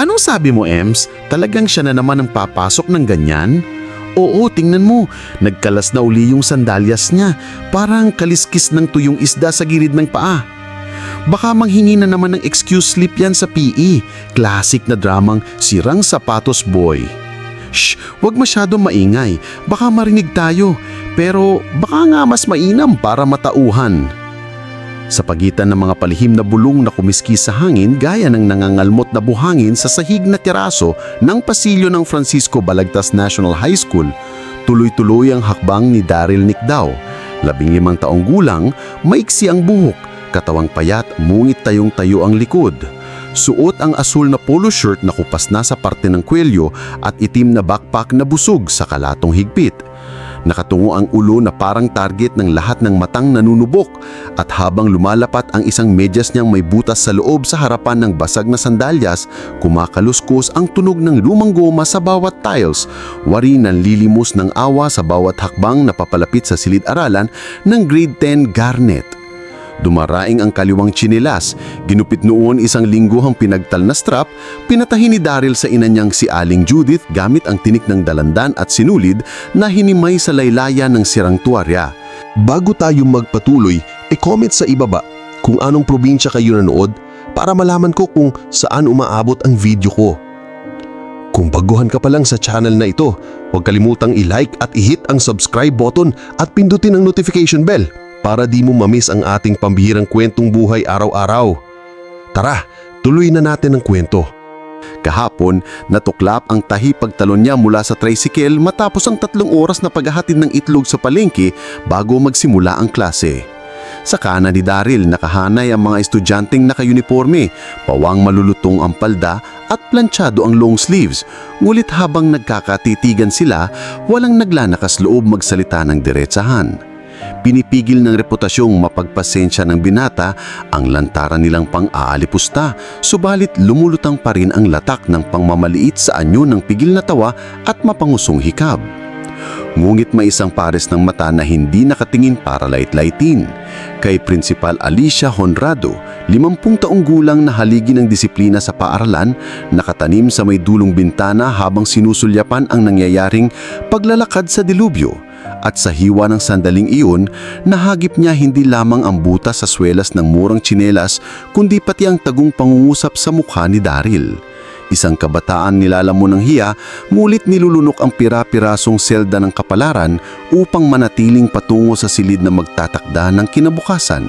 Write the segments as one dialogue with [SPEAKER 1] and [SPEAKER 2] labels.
[SPEAKER 1] Anong sabi mo, Ems? Talagang siya na naman ang papasok ng ganyan? Oo, tingnan mo. Nagkalas na uli yung sandalyas niya. Parang kaliskis ng tuyong isda sa gilid ng paa. Baka manghingi na naman ng excuse slip yan sa PE. Classic na dramang sirang sapatos boy. Shh, wag masyado maingay. Baka marinig tayo. Pero baka nga mas mainam para matauhan. Sa pagitan ng mga palihim na bulong na kumiski sa hangin gaya ng nangangalmot na buhangin sa sahig na tiraso ng pasilyo ng Francisco Balagtas National High School, tuloy-tuloy ang hakbang ni Daryl Nicdaw. Labing limang taong gulang, maiksi ang buhok, katawang payat, mungit tayong tayo ang likod. Suot ang asul na polo shirt na kupas na sa parte ng kwelyo at itim na backpack na busog sa kalatong higpit. Nakatungo ang ulo na parang target ng lahat ng matang nanunubok at habang lumalapat ang isang medyas niyang may butas sa loob sa harapan ng basag na sandalyas, kumakaluskos ang tunog ng lumang goma sa bawat tiles, wari ng lilimos ng awa sa bawat hakbang na papalapit sa silid-aralan ng grade 10 Garnet. Dumaraing ang kaliwang chinilas, ginupit noon isang lingguhang pinagtal na strap, pinatahi ni Daryl sa ina niyang si Aling Judith gamit ang tinik ng dalandan at sinulid na hinimay sa laylayan ng sirang tuwarya.
[SPEAKER 2] Bago tayo magpatuloy, e-comment sa ibaba kung anong probinsya kayo nanood para malaman ko kung saan umaabot ang video ko. Kung baguhan ka pa lang sa channel na ito, huwag kalimutang i-like at i-hit ang subscribe button at pindutin ang notification bell para di mo mamiss ang ating pambihirang kwentong buhay araw-araw. Tara, tuloy na natin ang kwento.
[SPEAKER 1] Kahapon, natuklap ang tahi pagtalon niya mula sa tricycle matapos ang tatlong oras na paghahatid ng itlog sa palengke bago magsimula ang klase. Sa kanan ni Daryl nakahanay ang mga estudyanteng naka-uniforme, pawang malulutong ang palda at planchado ang long sleeves. Ngulit habang nagkakatitigan sila, walang naglanakas loob magsalita ng diretsahan. Pinipigil ng reputasyong mapagpasensya ng binata ang lantaran nilang pang-aalipusta, subalit lumulutang pa rin ang latak ng pangmamaliit sa anyo ng pigil na tawa at mapangusong hikab. Ngunit may isang pares ng mata na hindi nakatingin para light-lightin. Kay Principal Alicia Honrado, 50 taong gulang na haligi ng disiplina sa paaralan, nakatanim sa may dulong bintana habang sinusulyapan ang nangyayaring paglalakad sa dilubyo. At sa hiwa ng sandaling iyon, nahagip niya hindi lamang ang butas sa swelas ng murang tsinelas, kundi pati ang tagong pangungusap sa mukha ni Daryl. Isang kabataan nilalamon ng hiya, ngulit nilulunok ang pira-pirasong selda ng kapalaran upang manatiling patungo sa silid na magtatakda ng kinabukasan.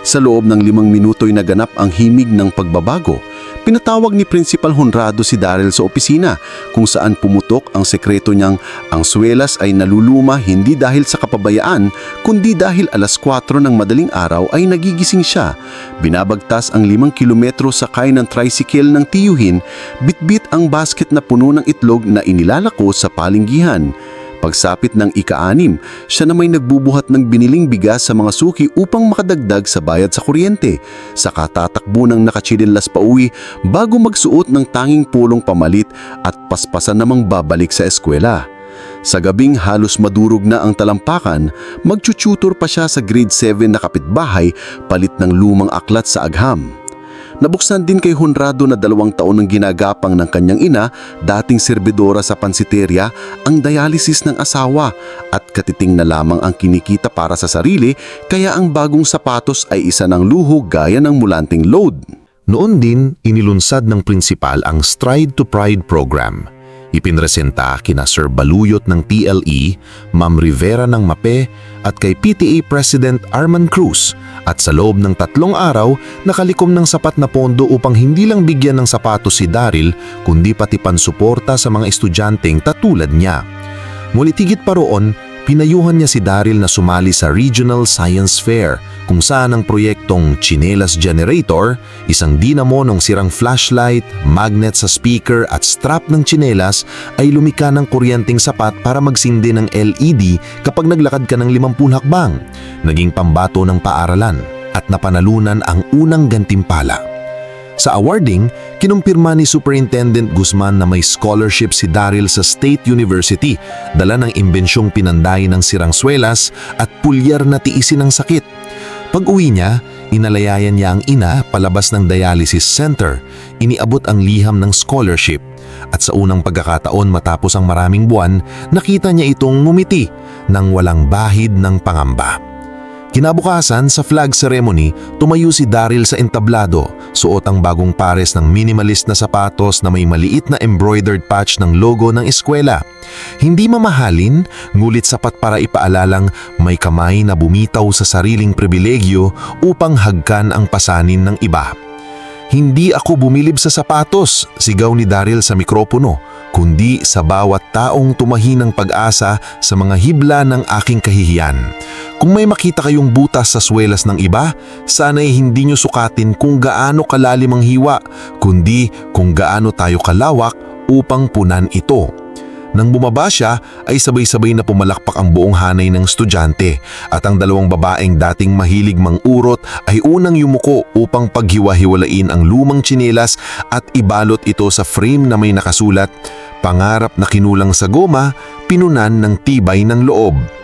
[SPEAKER 1] Sa loob ng limang minuto'y naganap ang himig ng pagbabago. Pinatawag ni Principal Honrado si Daryl sa opisina kung saan pumutok ang sekreto niyang ang swelas ay naluluma hindi dahil sa kapabayaan kundi dahil alas 4 ng madaling araw ay nagigising siya. Binabagtas ang limang kilometro sakay ng tricycle ng tiyuhin, bitbit ang basket na puno ng itlog na inilalako sa palinggihan. Pagsapit ng ika-anim, siya na may nagbubuhat ng biniling bigas sa mga suki upang makadagdag sa bayad sa kuryente. Saka tatakbo ng nakachilinlas pa uwi bago magsuot ng tanging pulong pamalit at paspasan namang babalik sa eskwela. Sa gabing halos madurog na ang talampakan, magchututor pa siya sa grade 7 na kapitbahay palit ng lumang aklat sa agham. Nabuksan din kay Honrado na dalawang taon ng ginagapang ng kanyang ina, dating serbidora sa pansiteria, ang dialysis ng asawa at katiting na lamang ang kinikita para sa sarili kaya ang bagong sapatos ay isa ng luho gaya ng mulanting load.
[SPEAKER 3] Noon din, inilunsad ng prinsipal ang Stride to Pride program. Ipinresenta kina Sir Baluyot ng TLE, Ma'am Rivera ng MAPE at kay PTA President Arman Cruz at sa loob ng tatlong araw nakalikom ng sapat na pondo upang hindi lang bigyan ng sapatos si Daryl kundi pati pansuporta sa mga estudyanteng tatulad niya. Ngunit higit pa roon, pinayuhan niya si Daryl na sumali sa Regional Science Fair kung saan ang proyektong Chinelas Generator, isang dinamo ng sirang flashlight, magnet sa speaker at strap ng chinelas ay lumika ng kuryenteng sapat para magsindi ng LED kapag naglakad ka ng 50 hakbang. Naging pambato ng paaralan at napanalunan ang unang gantimpala. Sa awarding, kinumpirma ni Superintendent Guzman na may scholarship si Daryl sa State University, dala ng imbensyong pinanday ng sirang swelas at pulyar na tiisin ng sakit. Pag uwi niya, Inalayayan niya ang ina palabas ng dialysis center. Iniabot ang liham ng scholarship. At sa unang pagkakataon matapos ang maraming buwan, nakita niya itong ngumiti nang walang bahid ng pangamba. Kinabukasan sa flag ceremony, tumayo si Daryl sa entablado, suot ang bagong pares ng minimalist na sapatos na may maliit na embroidered patch ng logo ng eskwela. Hindi mamahalin, ngulit sapat para ipaalalang may kamay na bumitaw sa sariling pribilegyo upang hagkan ang pasanin ng iba. Hindi ako bumilib sa sapatos, sigaw ni Daryl sa mikropono, kundi sa bawat taong tumahi ng pag-asa sa mga hibla ng aking kahihiyan. Kung may makita kayong butas sa swelas ng iba, sana'y hindi nyo sukatin kung gaano kalalim ang hiwa, kundi kung gaano tayo kalawak upang punan ito. Nang bumaba siya ay sabay-sabay na pumalakpak ang buong hanay ng estudyante at ang dalawang babaeng dating mahilig mang-urot ay unang yumuko upang paghiwa-hiwalain ang lumang tsinelas at ibalot ito sa frame na may nakasulat, Pangarap na kinulang sa goma, pinunan ng tibay ng loob.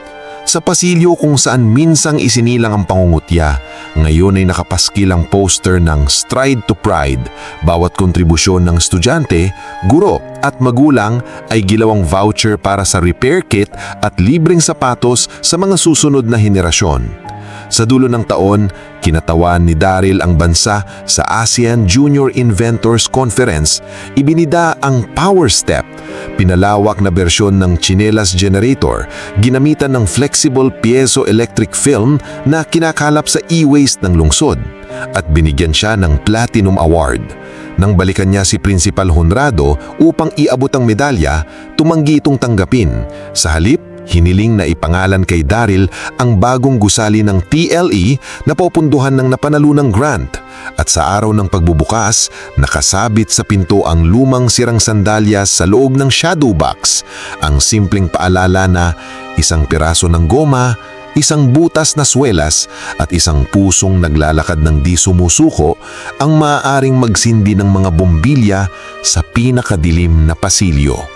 [SPEAKER 3] Sa pasilyo kung saan minsang isinilang ang pangungutya, ngayon ay nakapaskil ang poster ng Stride to Pride. Bawat kontribusyon ng estudyante, guro at magulang ay gilawang voucher para sa repair kit at libreng sapatos sa mga susunod na henerasyon. Sa dulo ng taon, kinatawan ni Daryl ang bansa sa ASEAN Junior Inventors Conference. Ibinida ang Power Step, pinalawak na bersyon ng Chinelas Generator, ginamitan ng flexible piezoelectric film na kinakalap sa e-waste ng lungsod at binigyan siya ng Platinum Award. Nang balikan niya si Principal Honrado upang iabot ang medalya, tumanggi itong tanggapin. Sa halip, Hiniling na ipangalan kay Daryl ang bagong gusali ng TLE na pupunduhan ng napanalunang grant. At sa araw ng pagbubukas, nakasabit sa pinto ang lumang sirang sandalyas sa loob ng shadow box. Ang simpleng paalala na isang piraso ng goma, isang butas na swelas at isang pusong naglalakad ng di sumusuko ang maaaring magsindi ng mga bombilya sa pinakadilim na pasilyo.